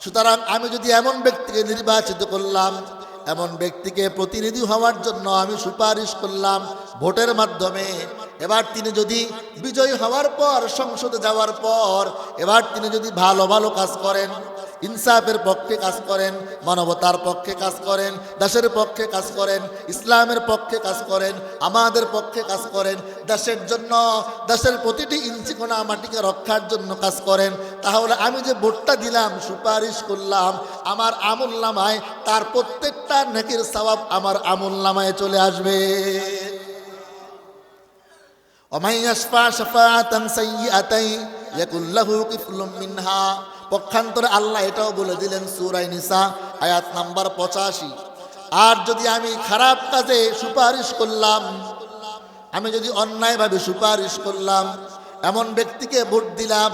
সুতরাং আমি যদি এমন ব্যক্তিকে নির্বাচিত করলাম, এমন ব্যক্তিকে প্রতিনিধি হওয়ার জন্য আমি সুপারিশ করলাম ভোটের মাধ্যমে, এবার তিনি যদি বিজয়ী হওয়ার পর, সংসদে যাওয়ার পর, এবার তিনি যদি ভালো ভালো কাজ করেন ইনসাফের পক্ষে কাজ করেন মানবতার পক্ষে কাজ করেন দেশের পক্ষে কাজ করেন ইসলামের পক্ষে কাজ করেন আমাদের পক্ষে কাজ করেন দেশের জন্য দেশের প্রতিটি ইঞ্চি কোনা মাটিকে রক্ষার জন্য কাজ করেন তাহলে আমি যে ভোটটা দিলাম সুপারিশ করলাম আমার আমুল নামায় তার প্রত্যেকটা নেকির সবাব আমার আমুল নামায় চলে আসবে ومن يشفع شفاعة سيئة يكن له كفل منها পক্ষান্তরে আল্লাহ এটাও বলে দিলেন সুরাই নিসা, আয়াত নাম্বার পঁচাশি। আর যদি আমি খারাপ কাজে সুপারিশ করলাম, আমি যদি অন্যায়ভাবে সুপারিশ করলাম, এমন ব্যক্তিকে ভোট দিলাম,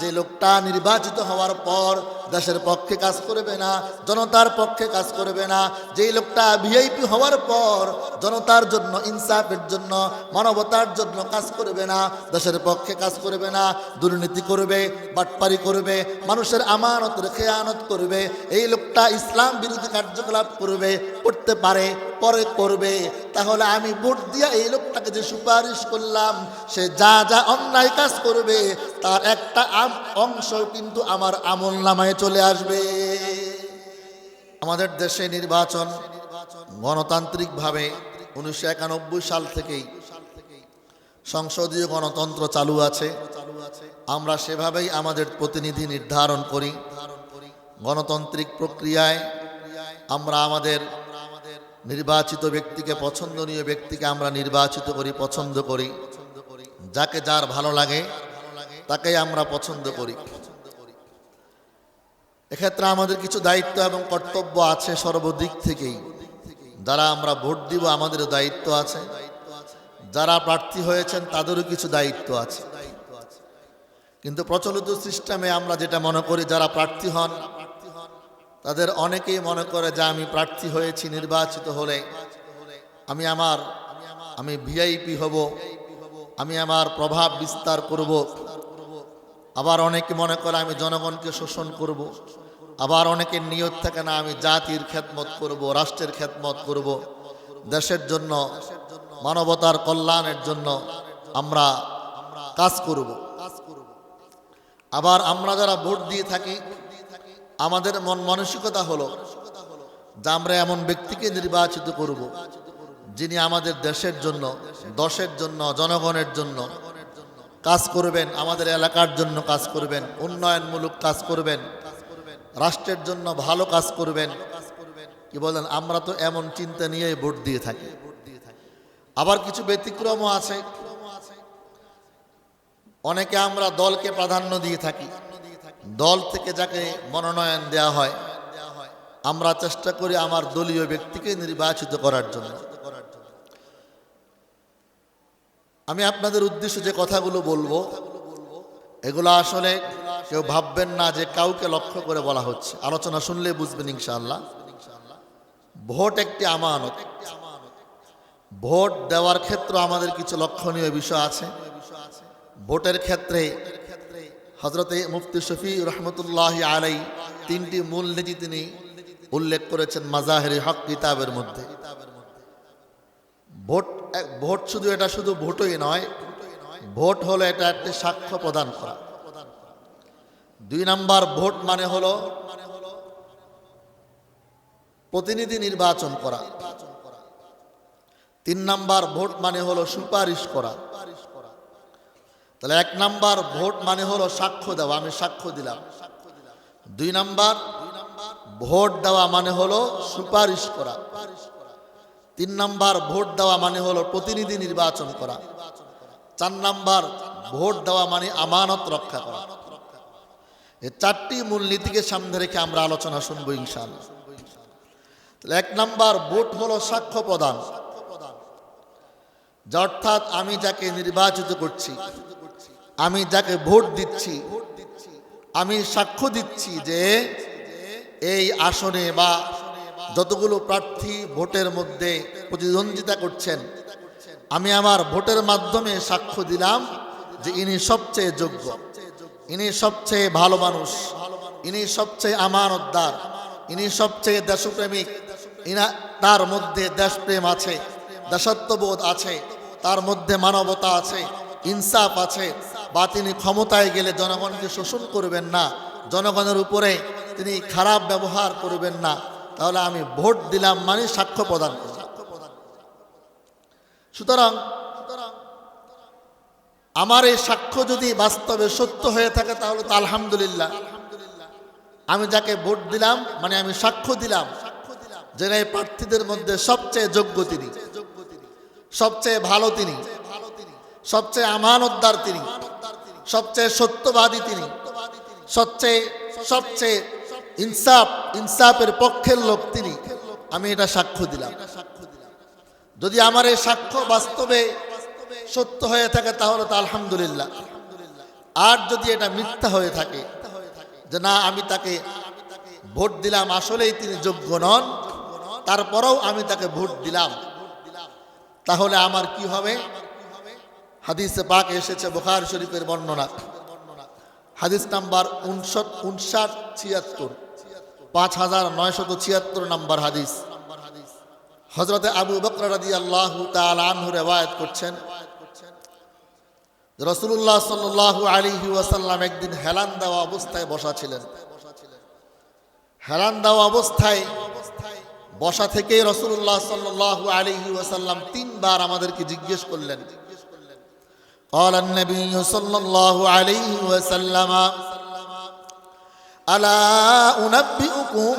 যে লোকটা নির্বাচিত হওয়ার পর দেশের পক্ষে কাজ করবে না, জনতার পক্ষে কাজ করবে না। যেই লোকটা ভিআইপি হওয়ার পর জনতার জন্য, ইনসাফের জন্য, মানবতার জন্য কাজ করবে না, দেশের পক্ষে কাজ করবে না, দুর্নীতি করবে, বাটপারি করবে, মানুষের আমানতের খেয়ানত করবে, এই লোকটা ইসলাম বিরোধী কার্যকলাপ করবে, করতে পারে, পরে করবে। তাহলে আমি ভোট দিয়া এই লোকটাকে যে সুপারিশ করলাম, সে যা যা অন্যায় কাজ করবে, তার একটা অংশ কিন্তু আমার আমল নামায় চলে আসবে। আমাদের দেশে নির্বাচন গণতান্ত্রিকভাবে উনিশশো একানব্বই সাল থেকেই সংসদীয় গণতন্ত্র চালু আছে। আমরা সেভাবেই আমাদের প্রতিনিধি নির্ধারণ করি। গণতান্ত্রিক প্রক্রিয়ায় আমরা আমাদের নির্বাচিত ব্যক্তিকে, পছন্দনীয় ব্যক্তিকে আমরা নির্বাচিত করি, পছন্দ করি। যাকে যার ভালো লাগে, তাকেই আমরা পছন্দ করি। এক্ষেত্রে আমাদের কিছু দায়িত্ব এবং কর্তব্য আছে সর্বদিক থেকেই। যারা আমরা ভোট দিব আমাদের দায়িত্ব আছে। যারা প্রার্থী হয়েছেন, তাদেরও কিছু দায়িত্ব আছে। কিন্তু প্রচলিত সিস্টেমে আমরা যেটা মনে করি, যারা প্রার্থী হন, তাদের অনেকেই মনে করে যে আমি প্রার্থী হয়েছি, নির্বাচিত হলে আমি আমার, আমি ভিআইপি হব, আমি আমার প্রভাব বিস্তার করব। আবার অনেকে মনে করে আমি জনগণকে শোষণ করব। আবার অনেকের নিয়ত থাকে না, আমি জাতির খেদমত করব, রাষ্ট্রের খেদমত করব। দেশের জন্য, মানবতার কল্যাণের জন্য আমরা কাজ করব। আবার আমরা যারা ভোট দিয়ে থাকি, আমাদের মন মানসিকতা হলো যে আমরা এমন ব্যক্তিকে নির্বাচিত করব, যিনি আমাদের দেশের জন্য, দশের জন্য, জনগণের জন্য কাজ করবেন, আমাদের এলাকার জন্য কাজ করবেন, উন্নয়নমূলক কাজ করবেন। রাষ্ট্রের জন্য ভালো কাজ করবেন। কি বলেন? আমরা তো এমন চিন্তা নিয়ে ভোট দিয়ে থাকি। আবার কিছু ব্যতিক্রমও আছে। অনেকে আমরা দলকে প্রাধান্য দিয়ে থাকি। দল থেকে যাকে মনোনয়ন দেয়া হয়, আমরা চেষ্টা করি আমার দলীয় ব্যক্তিকে নির্বাচিত করার জন্য। আমি আপনাদের উদ্দেশ্যে যে কথাগুলো বলব, এগুলো আসলে কেউ ভাববেন না যে কাউকে লক্ষ্য করে বলা হচ্ছে। আলোচনা শুনলে বুঝবেন ইনশাআল্লাহ। ভোট একটি আমানত। ভোট দেওয়ার ক্ষেত্রে আমাদের কিছু লক্ষণীয় বিষয় আছে। ভোটের ক্ষেত্রে হজরতে মুফতি শফি রহমতুল্লাহ আলাই তিনটি মূল নীতি তিনি উল্লেখ করেছেন মাজাহের হক কিতাবের মধ্যে। ভোট ভোট শুধু এটা শুধু ভোটই নয়, ভোট হলো এটা একটি সাক্ষ্য প্রদান করা। দুই নাম্বার ভোট মানে হলো প্রতিনিধি নির্বাচন করা। তিন নাম্বার ভোট মানে হলো সুপারিশ করা। তাহলে এক নাম্বার ভোট মানে হলো সাক্ষ্য দেওয়া, আমি সাক্ষ্য দিলাম। দুই নাম্বার ভোট দেওয়া মানে হলো সুপারিশ করা। তিন নাম্বার ভোট দেওয়া মানে হলো প্রতিনিধি নির্বাচন করা। চার নাম্বার ভোট দেওয়া মানে আমানত রক্ষা করা। এই চারটি মূলনীতিকে সামনে রেখে আমরা আলোচনা শুনব ইনশাআল্লাহ। তাহলে এক নাম্বার, ভোট হলো সাক্ষ্য প্রদান। যা অর্থাৎ আমি যাকে নির্বাচিত করছি, আমি যাকে ভোট দিচ্ছি, আমি সাক্ষ্য দিচ্ছি যে এই আসনে বা যতগুলো প্রার্থী ভোটের মধ্যে প্রতিদ্বন্দ্বিতা করছেন, আমি আমার ভোটের মাধ্যমে সাক্ষ্য দিলাম যে ইনি সবচেয়ে যোগ্য। ইনি সবচেয়ে ভালো মানুষ। ইনি সবচেয়ে আমানতদার। ইনি সবচেয়ে দেশপ্রেমিক। ইনা তার মধ্যে দেশপ্রেম আছে দেশত্ববোধ আছে, তার মধ্যে মানবতা আছে, ইনসাফ আছে। বা তিনি ক্ষমতায় গেলে জনগণকে শোষণ করবেন না, জনগণের উপরে তিনি খারাপ ব্যবহার করবেন না। তাহলে আমি ভোট দিলাম মানে সাক্ষ্য প্রদান সুতরাং আমার এই সাক্ষ্য যদি বাস্তবে সত্য হয়ে থাকে, তাহলে তো আলহামদুলিল্লাহ। আমি যাকে ভোট দিলাম মানে আমি সাক্ষ্য দিলাম, যে এই প্রার্থীদের মধ্যে সবচেয়ে যোগ্য তিনি, সবচেয়ে ভালো তিনি, সবচেয়ে আমানতদার তিনি, সবচেয়ে সত্যবাদী তিনি, সবচেয়ে সবচেয়ে ইনসাফ, ইনসাফের পক্ষের লোক তিনি। আমি এটা সাক্ষ্য দিলাম। যদি আমার এই সাক্ষ্য বাস্তবে সত্য হয়ে থাকে তাহলে তো আলহামদুলিল্লাহ। আর যদি এটা মিথ্যা হয়ে থাকে, যে না, আমি তাকে ভোট দিলাম, আসলেই তিনি যোগ্য নন, তারপরেও আমি তাকে ভোট দিলাম, তাহলে আমার কি হবে? হাদিসে পাক এসেছে বুখার শরীফের বর্ণনা। হাদিস নাম্বার উনষট, উনষাট, ছিয়াত্তর, পাঁচ হাজার নয়শত ছিয়াত্তর নাম্বার হাদিস। হজরতে আবু বকর রাদি আল্লাহ আনহু রেওয়ায়ত করছেন রসুল্লাহ সাল্লাহ আলিহি ওয়াসাল্লাম একদিন হেলান দেওয়া অবস্থায় বসা ছিলেন হেলান দেওয়া অবস্থায় বসা থেকে রসুল্লাহ সাল্লাহ আলিহি ওয়াসাল্লাম তিনবার আমাদেরকে জিজ্ঞেস করলেন قال النبي صلى الله عليه وسلم ألا أنبئكم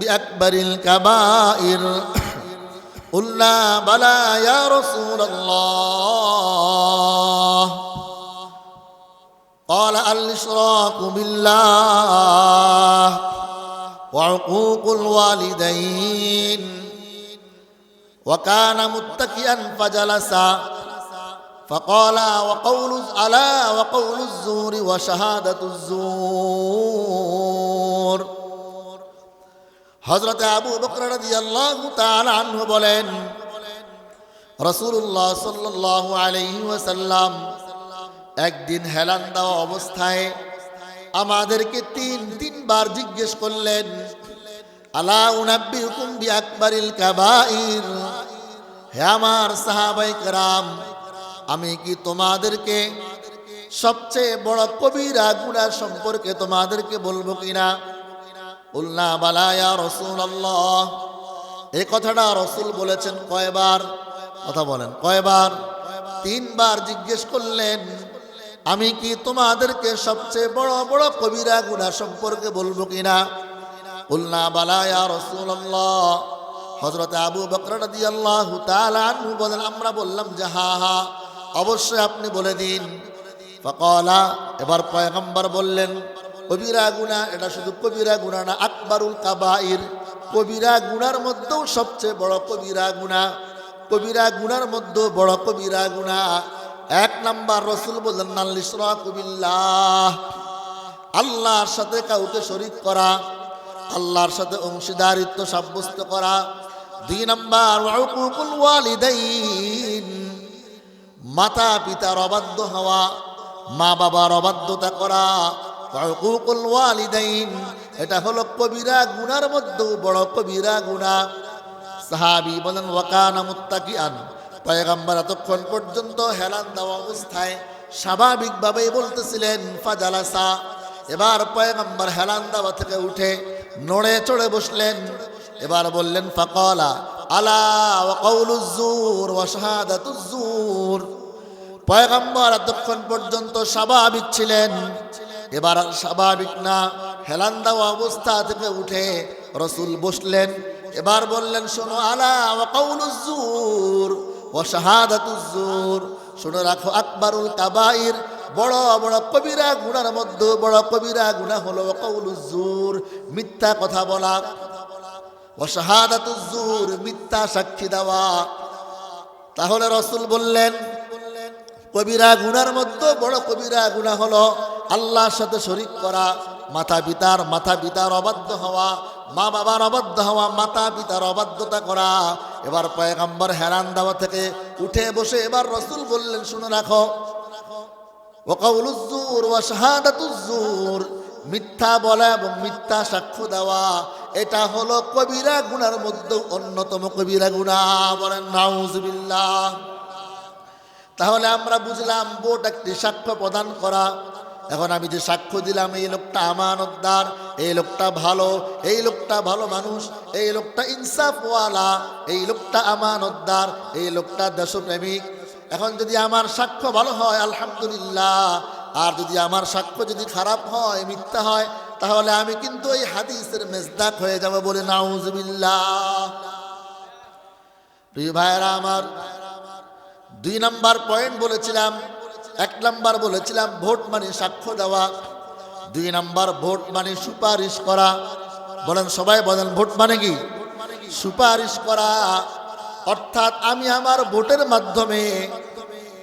بأكبر الكبائر قلنا بلى يا رسول الله. قال الإشراك بالله وعقوق الوالدين. وكان متكئا فجلس. فقال وقول ألا وقول الزور وشهادة الزور. হজরতে আবু বকরানু বলেন রসুল্লাহ সাল্লাহ আলহি একদিন হেলান দেওয়া অবস্থায় আমাদেরকে তিন, তিনবার জিজ্ঞেস করলেন, আলা উনাব্বি হুকুম বি আমার আমি কি তোমাদেরকে সবচেয়ে বড় কবিরা গুণার সম্পর্কে তোমাদেরকে বলব কিনা? উল্লা বালায়া রসুল আল্লাহ এই কথাটা রসুল বলেছেন কয়বার? কথা বলেন, কয়বার? তিনবার জিজ্ঞেস করলেন, আমি কি তোমাদেরকে সবচেয়ে বড় বড় কবিরা গুণা সম্পর্কে বলব কিনা? উল্লা বালায়া রসুল আল্লাহ হজরত আবু বকর আল্লাহ বলেন, আমরা বললাম যে, হা হা, অবশ্যই আপনি বলে দিন। এবার পয়গম্বর বললেন কবিরা গুণা, এটা শুধু কবিরা গুণা না, আকবরুল কাবাইর। কবিরা গুণার মধ্যেও সবচেয়ে বড় কবিরা গুণা। কবিরা গুনার মধ্যেও বড় কবিরা গুণা। এক নাম্বার রসুল বললেন নাল্লিসরা কবিল্লাহ আল্লাহর সাথে কাউকে শরিক করা, আল্লাহর সাথে অংশীদারিত্ব সাব্যস্ত করা। দুই নাম্বার মাতা পিতার অবাধ্য হওয়া মা বাবার অবাধ্যতা করা। ওয়াকুকুল ওয়ালিদাইন এটা হলো কবিরা গুনার মধ্যেও বড় কবিরা গুণা। সাহাবি বলেন, ওয়াকানা মুত্তাকিআন। পয়গাম্বার এতক্ষণ পর্যন্ত হেলান দেওয়া অবস্থায় স্বাভাবিকভাবেই বলতেছিলেন, ফাজালাসা। এবার পয়গাম্বার হেলান দেওয়া থেকে উঠে নড়ে চড়ে বসলেন। এবার বললেন, ফাকলা আলা ওয়াকাউলুজ্জুর ওয়া শাহাদাতুজ্জুর পয়গাম্বর এতক্ষণ পর্যন্ত স্বাভাবিক ছিলেন। এবার স্বাভাবিক না হেলান অবস্থা থেকে উঠে রসুল বসলেন। এবার বললেন, শোনো, আলা ওয়াকাউলুজ্জুর ওয়া শাহাদাতুজ্জুর শুনে, রাখো আকবরুল কাবাইর। বড় বড় কবিরা গুণার মধ্যে, বড় কবিরা গুণা হলো ওয়াকাউলুজ্জুর মিথ্যা কথা বলা, ওয়া শাহাদাতুজ্জুর মিথ্যা সাক্ষী দেওয়া। তাহলে রসুল বললেন, কবিরা গুনার মধ্যে, বড় কবিরা গুণা হলো আল্লাহর সাথে শরিক করা মাতা পিতার মাতা পিতার অবাধ্য হওয়া মা বাবার অবাধ্য হওয়া মাতা পিতার অবাধ্যতা করা। এবার পয়গাম্বর হেরান দেওয়া থেকে উঠে বসে এবার রসুল বললেন, শুনে রাখো। ওকাউলুজ্জুর ওয়া শাহাদাতুজ্জুর মিথ্যা বলা এবং মিথ্যা সাক্ষ্য দেওয়া, এটা হলো কবিরা গুনার মধ্যে অন্যতম কবিরা গুণা। বলেন, নাউজুবিল্লাহ। তাহলে আমরা বুঝলাম বোট একটি সাক্ষ্য প্রদান করা এখন আমি যে সাক্ষ্য দিলাম, এই লোকটা আমানতদার, এই লোকটা ভালো, এই লোকটা ভালো মানুষ, এই লোকটা ইনসাফওয়ালা, এই লোকটা আমানতদার, এই লোকটা দেশপ্রেমিক। এখন যদি আমার সাক্ষ্য ভালো হয়, আলহামদুলিল্লাহ, আর যদি আমার সাক্ষ্য যদি খারাপ হয়, মিথ্যা হয়, তাহলে আমি কিন্তু এই হাদিসের মেজদাক হয়ে যাব বলে নাউজবিল্লাহ। প্রিয় ভাইয়েরা আমার, দুই নাম্বার পয়েন্ট বলেছিলাম এক নাম্বার বলেছিলাম, ভোট মানে সাক্ষ্য দেওয়া। দুই নাম্বার, ভোট মানে সুপারিশ করা। বলেন সবাই বলেন, ভোট মানে কি? সুপারিশ করা। অর্থাৎ আমি আমার ভোটের মাধ্যমে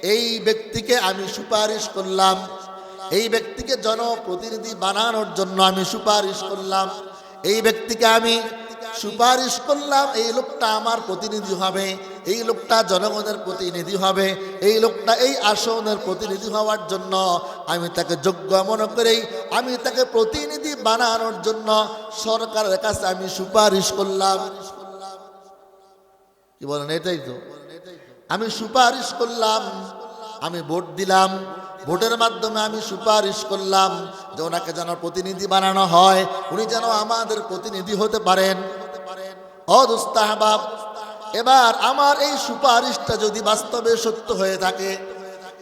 এই ব্যক্তিকে আমি সুপারিশ করলাম। এই ব্যক্তিকে জনপ্রতিনিধি বানানোর জন্য আমি সুপারিশ করলাম। এই ব্যক্তিকে আমি সুপারিশ করলাম, এই লোকটা আমার প্রতিনিধি হবে, এই লোকটা জনগণের প্রতিনিধি হবে, এই লোকটা এই আসনের প্রতিনিধি হওয়ার জন্য আমি তাকে যোগ্য মনে করেই আমি তাকে প্রতিনিধি বানানোর জন্য সরকারের কাছে আমি সুপারিশ করলাম। কি বলেন, এটাই তো। আমি সুপারিশ করলাম, আমি ভোট দিলাম, ভোটের মাধ্যমে আমি সুপারিশ করলাম যে ওনাকে যেন প্রতিনিধি বানানো হয়, উনি যেন আমাদের প্রতিনিধি হতে পারেন। অদুস্তাহবাব, এবার আমার এই সুপারিশটা যদি বাস্তবে সত্য হয়ে থাকে,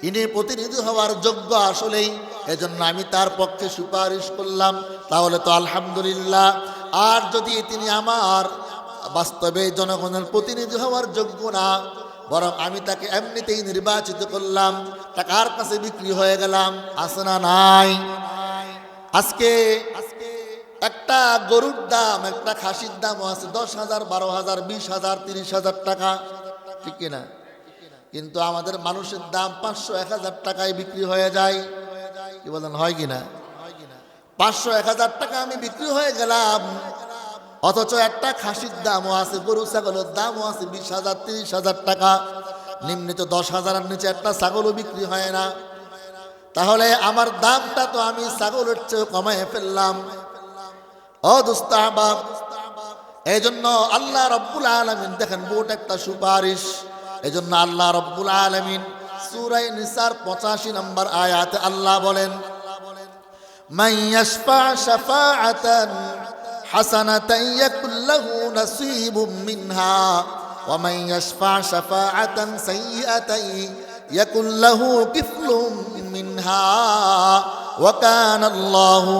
ইনি প্রতিনিধি হওয়ার যোগ্য আসলেই, এজন্য আমি তার পক্ষে সুপারিশ করলাম। তাহলে তো আলহামদুলিল্লাহ। আর যদি তিনি আমার বাস্তবে জনগণের প্রতিনিধি হওয়ার যোগ্য না, বরং আমি তাকে এমনিতেই নির্বাচিত করলাম টাকার কাছে বিক্রি হয়ে গেলাম? আসনা নাই? আজকে একটা গরুর দাম, একটা খাসির দামও আছে দশ হাজার, বারো হাজার, বিশ হাজার, তিরিশ হাজার টাকা। ঠিক কিনা কিন্তু আমাদের মানুষের দাম পাঁচশো, এক হাজার টাকায় বিক্রি হয়ে যায়। কি বলেন, হয় কিনা পাঁচশো, এক হাজার টাকা আমি বিক্রি হয়ে গেলাম। অথচ একটা খাসির দামও আছে, গরু ছাগলের দামও আছে বিশ হাজার, তিরিশ হাজার টাকা। নিম্নিত দশ হাজারের নিচে একটা ছাগলও বিক্রি হয় না। তাহলে আমার দামটা তো আমি ছাগলের চেয়ে কমায় ফেললাম। অদুস্তাহবাব এই জন্য আল্লাহ রব্বুল আলমিন, দেখেন বোট একটা সুপারিশ। এই জন্য আল্লাহ রব্বুল আলমিন সুরাই নিসার পঁচাশি নম্বর আয়াতে আল্লাহ বলেন মাইয়াশফা শাফাআতান হাসানাতান ইয়াকুল লাহু নাসীবুম মিনহা, ওয়া মাইয়াশফা শাফাআতান সাইয়্যাতান ইয়াকুল লাহু কিফলুম মিনহা, ওয়া কানা আল্লাহু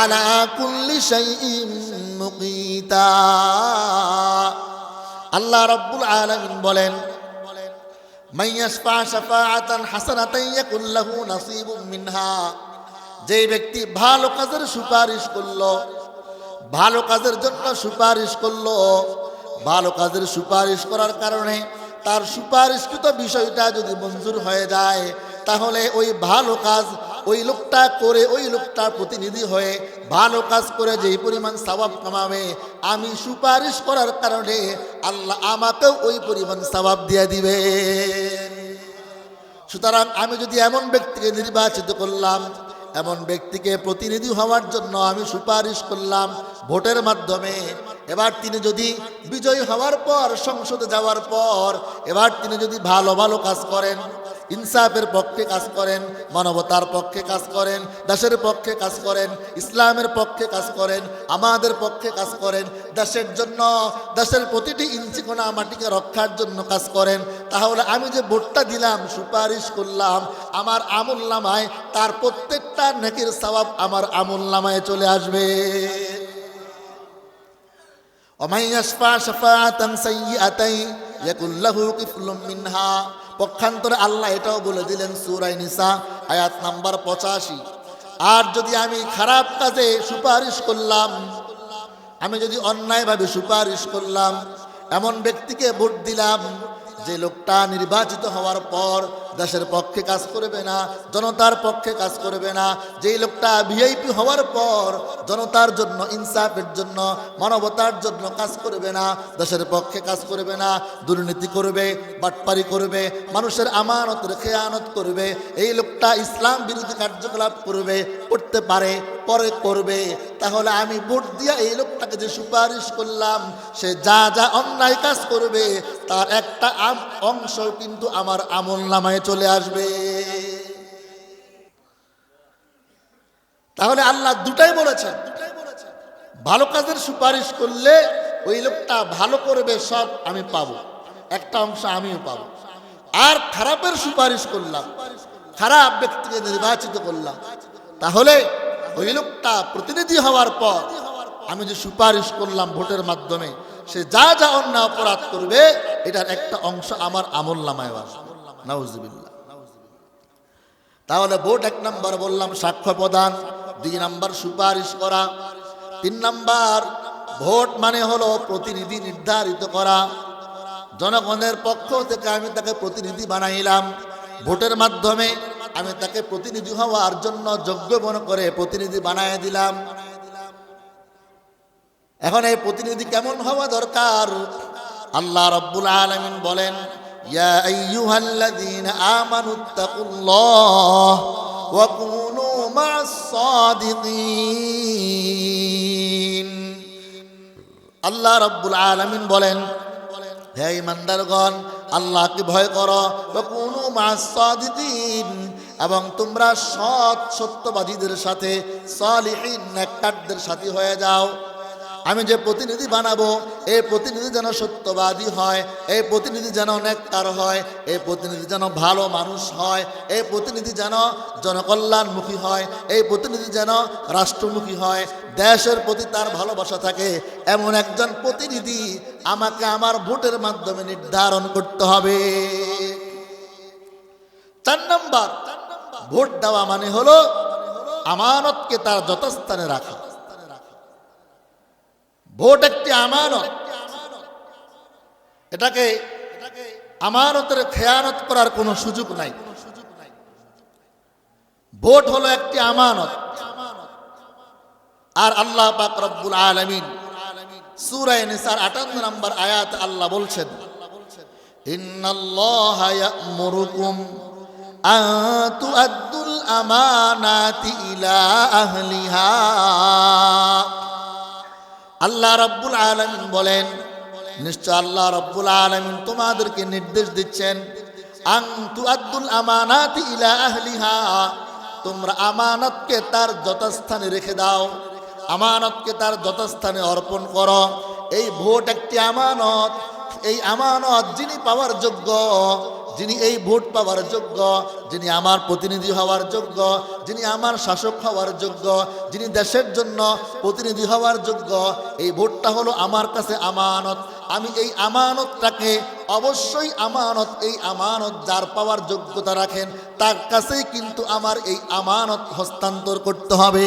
আলা কুল্লি মুকিতা। আল্লাহ রব্বুল আলমিন বলেন মিনহা। যে ব্যক্তি ভালো কাজের সুপারিশ করল, ভালো কাজের জন্য সুপারিশ করল, ভালো কাজের সুপারিশ করার কারণে তার সুপারিশকৃত বিষয়টা যদি মঞ্জুর হয়ে যায়, তাহলে ওই ভালো কাজ ওই লোকটা করে, ওই লোকটার প্রতিনিধি হয়ে ভালো কাজ করে যেই পরিমাণ সবাব কামাবে, আমি সুপারিশ করার কারণে আল্লাহ আমাকেও ওই পরিমাণ সবাব দিয়ে দিবে। সুতরাং আমি যদি এমন ব্যক্তিকে নির্বাচিত করলাম, এমন ব্যক্তিকে প্রতিনিধি হওয়ার জন্য আমি সুপারিশ করলাম ভোটের মাধ্যমে, এবার তিনি যদি বিজয়ী হওয়ার পর, সংসদে যাওয়ার পর, এবার তিনি যদি ভালো ভালো কাজ করেন ইনসাফের পক্ষে কাজ করেন মানবতার পক্ষে কাজ করেন দেশের পক্ষে কাজ করেন ইসলামের পক্ষে কাজ করেন আমাদের পক্ষে কাজ করেন দেশের জন্য দেশের প্রতিটি ইঞ্চি কোনা মাটিকে রক্ষার জন্য কাজ করেন তাহলে আমি যে ভোটটা দিলাম সুপারিশ করলাম আমার আমল নামায় তার প্রত্যেকটা নেকির সবাব আমার আমল নামায় চলে আসবে ومن يشفع شفاعة سيئة يكن له كفل منها পক্ষান্তরে আল্লাহ এটাও বলে দিলেন সুরাই নিসা, আয়াত নাম্বার পঁচাশি। আর যদি আমি খারাপ কাজে সুপারিশ করলাম, আমি যদি অন্যায়ভাবে সুপারিশ করলাম, এমন ব্যক্তিকে ভোট দিলাম, যে লোকটা নির্বাচিত হওয়ার পর দেশের পক্ষে কাজ করবে না, জনতার পক্ষে কাজ করবে না। যেই লোকটা ভিআইপি হওয়ার পর জনতার জন্য, ইনসাফের জন্য, মানবতার জন্য কাজ করবে না, দেশের পক্ষে কাজ করবে না, দুর্নীতি করবে, বাটপারি করবে, মানুষের আমানত খেয়ানত করবে, এই লোকটা ইসলাম বিরোধী কার্যকলাপ করবে, করতে পারে, পরে করবে। তাহলে আমি ভোট দিয়া এই লোকটাকে যে সুপারিশ করলাম, সে যা যা অন্যায় কাজ করবে, তার একটা অংশ কিন্তু আমার আমল নামায় চলে আসবে। তাহলে আল্লাহ দুটাই বলেছেন। ভালো কাজের সুপারিশ করলে ওই লোকটা ভালো করবে, সব আমি পাবো। একটা অংশ আমিও পাবো। আর খারাপের সুপারিশ করলাম, খারাপ ব্যক্তিকে নির্বাচিত করলাম। তাহলে ওই লোকটা প্রতিনিধি হওয়ার পর আমি যে সুপারিশ করলাম ভোটের মাধ্যমে, সে যা যা অন্য অপরাধ করবে, এটার একটা অংশ আমার আমল নামায় আসবে। নাউজুবিল্লাহ। তাহলে ভোট এক নাম্বার বললাম, সাক্ষ্য প্রদান, দুই নাম্বার সুপারিশ করা, তিন নাম্বার ভোট মানে হলো প্রতিনিধি নির্ধারিত করা। জনগণের পক্ষ থেকে আমি তাকে প্রতিনিধি বানাইলাম। ভোটের মাধ্যমে আমি তাকে প্রতিনিধি হওয়ার জন্য যোগ্য মনে করে প্রতিনিধি বানায় দিলাম। এখন এই প্রতিনিধি কেমন হওয়া দরকার? আল্লাহ রব্বুল আলামিন বলেন ইয়া আইয়ুহাল্লাযীনা আমানুত্তাকুল্লাহ ওয়া কুনু মা'আস সাদিকিন আল্লাহ রব্বুল আলামিন বলেন, হে ইমানদারগণ, আল্লাহকে ভয় করো ওয়া কুনু মা'আস সাদিকিন, এবং তোমরা সৎ সত্যবাদীদের সাথে সালিহিন নেককারদের সাথী হয়ে যাও। আমি যে প্রতিনিধি বানাবো, এই প্রতিনিধি যেন সত্যবাদী হয়, এই প্রতিনিধি যেন নেককার হয়, এই প্রতিনিধি যেন ভালো মানুষ হয়, এই প্রতিনিধি যেন জনকল্যাণমুখী হয়, এই প্রতিনিধি যেন রাষ্ট্রমুখী হয়, দেশের প্রতি তার ভালোবাসা থাকে। এমন একজন প্রতিনিধি আমাকে আমার ভোটের মাধ্যমে নির্ধারণ করতে হবে। চার নম্বর, ভোট দেওয়া মানে হলো আমানতকে তার যথাস্থানে রাখা। ভোট একটি আমানত। এটাকে আমানতের খেয়ানত করার কোনো সুযোগ নাই। ভোট হলো একটি আমানত। আর আল্লাহ পাক রব্বুল আলামিন সূরা নিসার 58 নম্বর আয়াত আল্লাহ বলছেন আমানাতি ইলা আহলিহা। আল্লাহ রব্বুল আলমিন বলেন, নিশ্চয় আল্লাহ রব্বুল আলমিন তোমাদেরকে নির্দেশ দিচ্ছেন আং আব্দুল আমানাত ইলা আহলিহা তোমরা আমানতকে তার যথাস্থানে রেখে দাও, আমানতকে তার যথাস্থানে অর্পণ করো। এই ভোট একটি আমানত, এই আমানত যিনি পাওয়ার যোগ্য যিনি এই ভোট পাওয়ার যোগ্য, যিনি আমার প্রতিনিধি হওয়ার যোগ্য, যিনি আমার শাসক হওয়ার যোগ্য, যিনি দেশের জন্য প্রতিনিধি হওয়ার যোগ্য, এই ভোটটা হলো আমার কাছে আমানত। আমি এই আমানতটাকে অবশ্যই আমানত, এই আমানত যার পাওয়ার যোগ্যতা রাখেন, তার কাছেই কিন্তু আমার এই আমানত হস্তান্তর করতে হবে।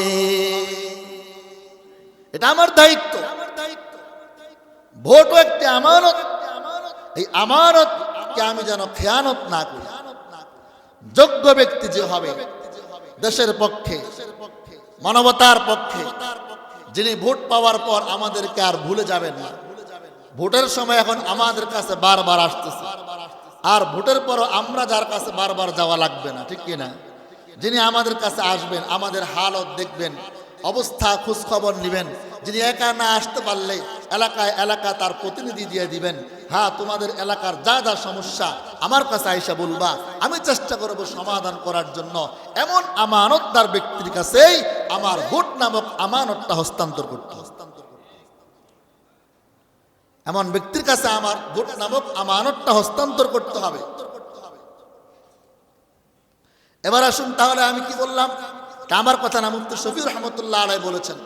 এটা আমার দায়িত্ব। ভোটও একটি আমানত। এই আমানতকে আমি যেন খেয়ানত না করি? যোগ্য ব্যক্তি যে হবে, দেশের পক্ষে, মানবতার পক্ষে, যিনি ভোট পাওয়ার পর আমাদেরকে আর ভুলে যাবেন না। ভোটের সময় এখন আমাদের কাছে বারবার আসতেছে। আর ভোটের পরও আমরা যার কাছে বারবার যাওয়া লাগবে না, ঠিক কিনা? যিনি আমাদের কাছে আসবেন, আমাদের হালত দেখবেন, অবস্থা খোঁজ খবর নেবেন। যিনি একা না আসতে পারলে এলাকায় এলাকা তার প্রতিনিধি দিয়ে দিবেন। হ্যাঁ তোমাদের এলাকার যা যা সমস্যা, আমার কাছে আইসা বলবা, আমি চেষ্টা করব সমাধান করার জন্য। এমন আমানতদার ব্যক্তির কাছেই আমার ভোট নামক আমানতটা হস্তান্তর করতে হস্তান্তর এমন ব্যক্তির কাছে আমার ভোট নামক আমানতটা হস্তান্তর করতে হবে। এবার আসুন, তাহলে আমি কি বললাম? আমার কথা না, মুফতি শফি রহমতুল্লাহ আলাই বলেছেন।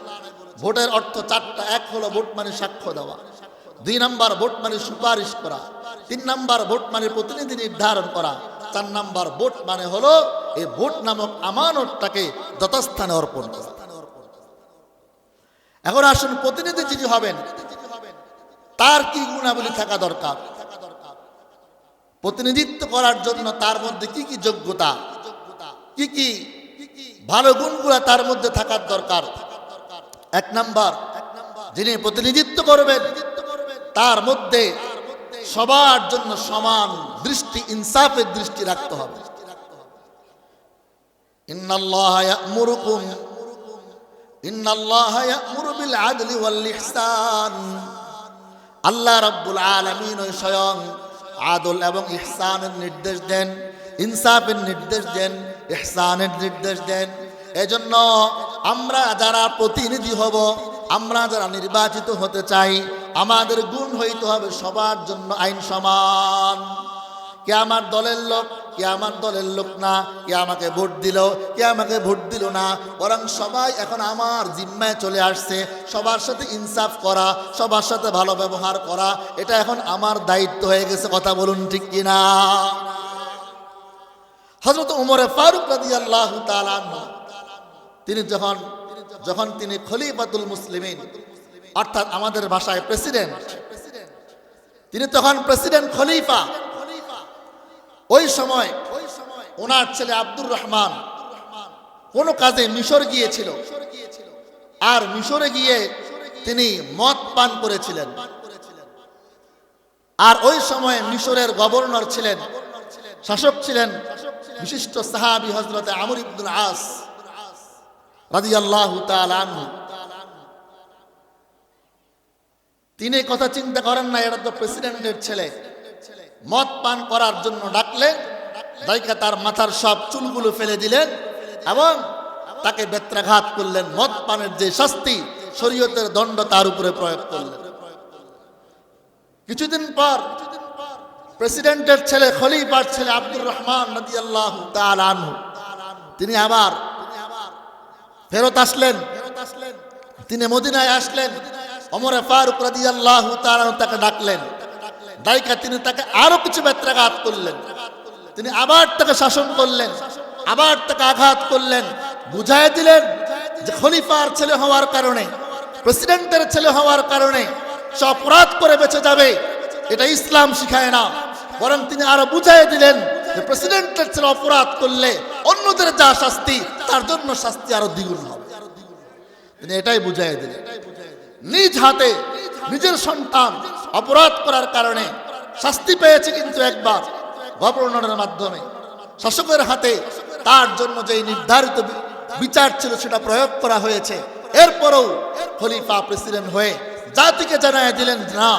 ভোটের অর্থ চারটা, এক হলো ভোট মানে সাক্ষ্য দেওয়া, দুই নাম্বার ভোট মানে সুপারিশ করা, তিন নাম্বার ভোট মানে প্রতিনিধি নির্ধারণ করা, চার নাম্বার ভোট মানে হলো এই ভোট নামক আমানতটাকে যথাস্থানে অর্পণ করা। এখন আসুন প্রতিনিধি যিনি হবেন, তার কি গুণাবলী থাকা দরকার? প্রতিনিধিত্ব করার জন্য তার মধ্যে কি কি যোগ্যতা? কি কি ভালো গুণগুলা তার মধ্যে থাকার দরকার? এক নাম্বার, যিনি প্রতিনিধিত্ব করবেন, তার মধ্যে সবার জন্য সমান দৃষ্টি, ইনসাফের দৃষ্টি রাখতে হবে। আল্লাহ রাব্বুল আলামিন স্বয়ং আদল এবং ইহসানের নির্দেশ দেন, ইনসাফের নির্দেশ দেন, ইহসানের নির্দেশ দেন। এজন্য আমরা যারা প্রতিনিধি হব, আমরা যারা নির্বাচিত হতে চাই, আমাদের গুণ হইতে হবে সবার জন্য আইন সমান। কে আমার দলের লোক, কে আমার দলের লোক না, কে আমাকে ভোট দিল, কে আমাকে ভোট দিল না, বরং সবাই এখন আমার জিম্মায় চলে আসছে, সবার সাথে ইনসাফ করা, সবার সাথে ভালো ব্যবহার করা, এটা এখন আমার দায়িত্ব হয়ে গেছে, কথা বলুন ঠিক কিনা? হজরত উমরে ফারুক রাজি আল্লাহ তিনি যখন যখন তিনি খলিফাতুল মুসলিমিন, অর্থাৎ আমাদের ভাষায় প্রেসিডেন্ট তিনি তখন প্রেসিডেন্ট খলিফা। ওই সময় ওনার ছেলে আব্দুর রহমান কোন কাজে মিশর গিয়েছিল আর মিশরে গিয়ে তিনি মদ পান করেছিলেন। আর ওই সময় মিশরের গভর্নর ছিলেন, শাসক ছিলেন বিশিষ্ট সাহাবি হজরত আমর ইবদুল আস। রাজি আল্লাহ তিনি কথা চিন্তা করেন না এটা তো প্রেসিডেন্টের ছেলে। মদ পান করার জন্য ডাকলেন দাইকা তার মাথার সব চুলগুলো ফেলে দিলেন এবং তাকে বেত্রাঘাত করলেন। মদ পানের যে শাস্তি, শরীয়তের দণ্ড তার উপরে প্রয়োগ করলেন। কিছুদিন পর প্রেসিডেন্টের ছেলে খলিফার ছেলে আব্দুর রহমান নদী আল্লাহ তিনি আবার ফেরত আসলেন। তিনি মদিনায় আসলেন। অমরে ফারুক রাদি আল্লাহ তাকে ডাকলেন। ডাইকা তিনি তাকে আরও কিছু ব্যত্রাঘাত করলেন। তিনি আবার তাকে শাসন করলেন, আবার তাকে আঘাত করলেন। বুঝাই দিলেন যে খলিফার ছেলে হওয়ার কারণে, প্রেসিডেন্টের ছেলে হওয়ার কারণে সে অপরাধ করে বেঁচে যাবে। এটা ইসলাম শিখায় না। বরং তিনি আরও বুঝাই দিলেন যে প্রেসিডেন্টের ছেলে অপরাধ করলে অন্যদের যা শাস্তি, তার জন্য শাস্তি আরও দ্বিগুণ হবে। তিনি এটাই বুঝাই দিলেন। নিজ হাতে নিজের সন্তান অপরাধ করার কারণে শাস্তি পেয়েছে কিন্তু একবার গভর্নরের মাধ্যমে। শাসকের হাতে তার জন্য যে নির্ধারিত বিচার ছিল সেটা প্রয়োগ করা হয়েছে। এরপরও খলিফা প্রেসিডেন্ট হয়ে জাতিকে জানায় দিলেন, না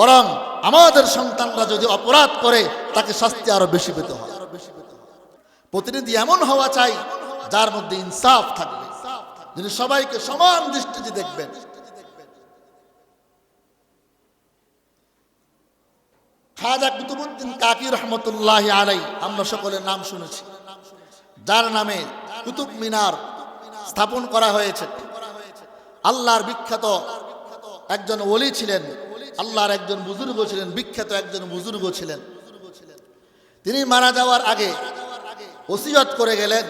বরং আমাদের সন্তানরা যদি অপরাধ করে, তাকে শাস্তি আরও বেশি পেতে হয়। প্রতিনিধি এমন হওয়া চাই, যার মধ্যে ইনসাফ থাকবে। যিনি সবাইকে সমান দৃষ্টিতে দেখবেন। খাজা কুতুবুদ্দিন কাকি রহমতুল্লাহ আলাই আমরা সকলের নাম শুনেছি। যার নামে কুতুব মিনার স্থাপন করা হয়েছে। আল্লাহর বিখ্যাত একজন ওলি ছিলেন আল্লাহর একজন বুজুর্গ ছিলেন, বিখ্যাত একজন বুজুর্গ ছিলেন। তিনি মারা যাওয়ার আগে ওসিয়ত করে গেলেন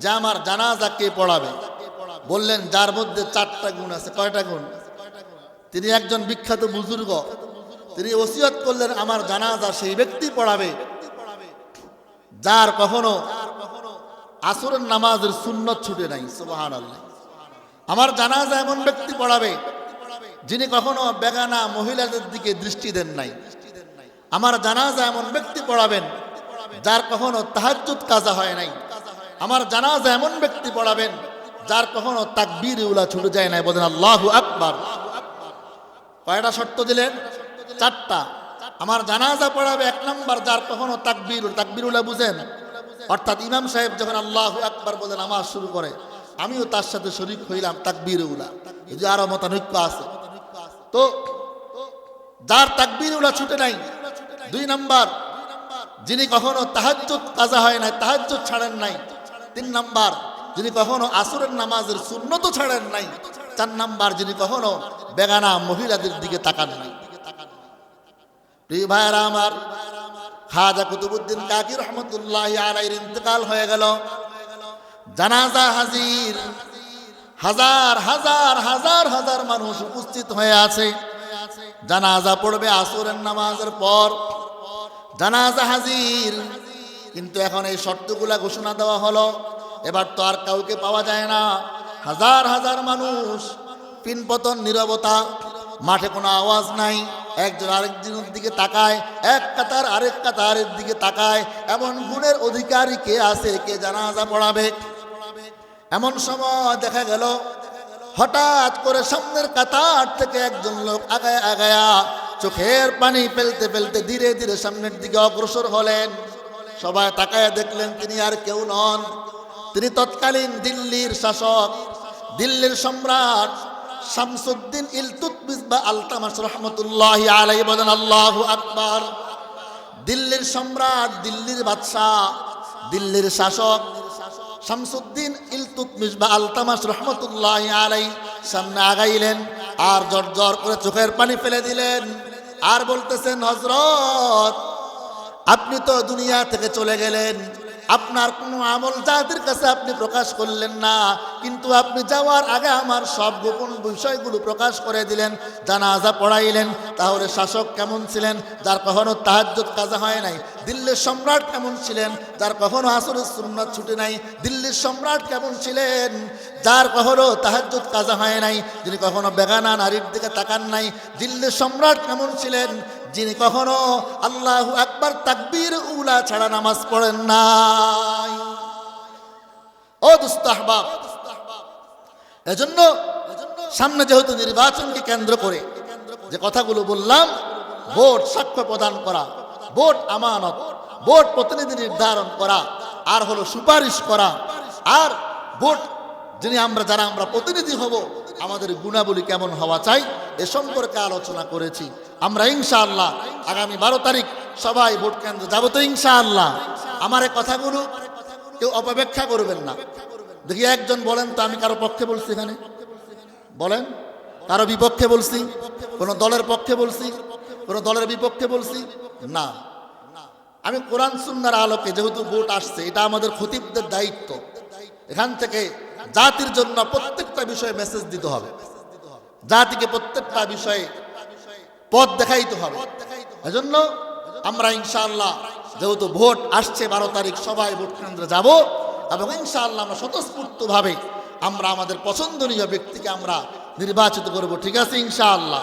যে আমার জানাজা কে পড়াবে? বললেন, যার মধ্যে চারটা গুণ আছে, কয়টা গুণ? তিনি একজন বিখ্যাত বুজুর্গ। তিনি ওসিয়ত করলেন, আমার জানাজা সেই ব্যক্তি পড়াবে যার কখনো আসরের নামাজের সুন্নত ছুটে নাই সুবাহান আল্লাহ আমার জানাজা এমন ব্যক্তি পড়াবে যিনি কখনো বেগানা মহিলাদের দিকে দৃষ্টি দেন নাই। আমার জানাজা এমন ব্যক্তি পড়াবেন, যার কখনো তাহাজ্জুদ কাজা হয় নাই। আমার জানাজা এমন ব্যক্তি পড়াবেন, যার কখনো তাকবীর উলা ছুটে যায় নাই। বলেন, আল্লাহু আকবার। কয়টা শর্ত দিলেন? চারটা। আমার জানাজা পড়াবে এক নম্বর, যার কখনো তাকবীর তাকবীরুল্লাহ বুঝেন। অর্থাৎ ইমাম সাহেব যখন আল্লাহ আকবার বলেন আমার শুরু করে। আমিও তার সাথে শরিক হইলাম, তাকবীর উলা। যদি আরও মতানৈক্য আছে। তো যার তাকবির উলা ছুটে নাই। দুই নাম্বার, যিনি কখনো তাহাজ্জুদ কাজা হয় নাই, তাহাজ্জুদ ছাড়েন নাই। তিন নাম্বার, যিনি কখনো আসরের নামাজের শূন্যত ছাড়েন নাই। চার নাম্বার, যিনি কখনো বেগানা মহিলাদের দিকে তাকান নাই। প্রিয় আমার, খাজা কুতুবুদ্দিন কাকি রহমতুল্লাহ আলাইর ইন্তেকাল হয়ে গেল। জানাজা হাজির। হাজার হাজার হাজার হাজার মানুষ উপস্থিত হয়ে আছে। জানাজা পড়বে আসরের নামাজের পর। জানাজা হাজির। কিন্তু এখন এই শর্তগুলা ঘোষণা দেওয়া হলো। এবার তো আর কাউকে পাওয়া যায় না। হাজার হাজার মানুষ, পিনপতন, নীরবতা। মাঠে কোনো আওয়াজ নাই। একজন আরেকজনের দিকে তাকায়, এক কাতার আরেক কাতারের দিকে তাকায়। এমন গুণের অধিকারী কে আছে, কে জানাজা পড়াবে? এমন সময় দেখা গেল, হঠাৎ করে সামনের কাতার থেকে একজন লোক আগায় আগায়া চোখের পানি ফেলতে ফেলতে ধীরে ধীরে সামনের দিকে অগ্রসর হলেন। সবাই তাকায় দেখলেন, তিনি আর কেউ নন। তিনি তৎকালীন দিল্লির শাসক, দিল্লির সম্রাট শামসুদ্দিন ইলতুতমিস বা আলতামাস রহমতুল্লাহ আলাই বলেন, আল্লাহ আকবার। দিল্লির সম্রাট, দিল্লির বাদশাহ, দিল্লির শাসক শামসুদ্দিন ইলতুতমিশ বা আলতামাস রহমতুল্লাহ আলাই সামনে আগাইলেন আর জর জর করে চোখের পানি ফেলে দিলেন। আর বলতেছেন হজরত আপনি তো দুনিয়া থেকে চলে গেলেন। আপনার কোনো আমল যাদের কাছে আপনি প্রকাশ করলেন না, কিন্তু আপনি যাওয়ার আগে আমার সব গোপন বিষয়গুলো প্রকাশ করে দিলেন, জানাজা পড়াইলেন, তাহলে শাসক কেমন ছিলেন, যার কখনো তাহাজ্জুদ কাজা হয় নাই, দিল্লির সম্রাট কেমন ছিলেন, যার কখনো আসরের সুন্নাত ছুটে নাই, দিল্লির সম্রাট কেমন ছিলেন, যার কখনো তাহাজ্জুদ কাজা হয় নাই, যিনি কখনো বেগানা নারীর দিকে তাকান নাই, দিল্লির সম্রাট কেমন ছিলেন যিনি কখনো আল্লাহ আকবার তাকবীর উলা ছাড়া নামাজ পড়েন নাই। ও দুস্তাহবাব এজন্য সামনে যেহেতু নির্বাচনকে কেন্দ্র করে যে কথাগুলো বললাম, ভোট সাক্ষ্য প্রদান করা, ভোট আমানত, ভোট প্রতিনিধি নির্ধারণ করা, আর হলো সুপারিশ করা, আর ভোট যিনি আমরা, যারা আমরা প্রতিনিধি হব, আমাদের গুণাবলী কেমন হওয়া চাই, এ সম্পর্কে আলোচনা করেছি। আমরা ইনশাআল্লাহ আগামী বারো তারিখ সবাই ভোট কেন্দ্রে যাব তো ইনশাআল্লাহ। আমার কথাগুলো কেউ অপেক্ষা করবেন না। দেখি একজন বলেন তো আমি কারও পক্ষে বলছি এখানে। বলেন, কারও বিপক্ষে বলছি, কোনো দলের পক্ষে বলছি, কোনো দলের বিপক্ষে বলছি? না। আমি কোরআন সুন্নার আলোকে যেহেতু ভোট আসছে, এটা আমাদের খতিবদের দায়িত্ব। এখান থেকে জাতির জন্য প্রত্যেকটা বিষয়ে মেসেজ দিতে হবে। জাতিকে প্রত্যেকটা বিষয়ে পথ দেখাইতে হবে। এজন্য আমরা ইনশাআল্লাহ যেহেতু ভোট আসছে বারো তারিখ, সবাই ভোট কেন্দ্রে যাব এবং ইনশাআল্লাহ আমরা স্বতঃস্ফূর্তভাবে আমরা আমাদের পছন্দনীয় ব্যক্তিকে আমরা নির্বাচিত করব। ঠিক আছে ইনশাআল্লাহ?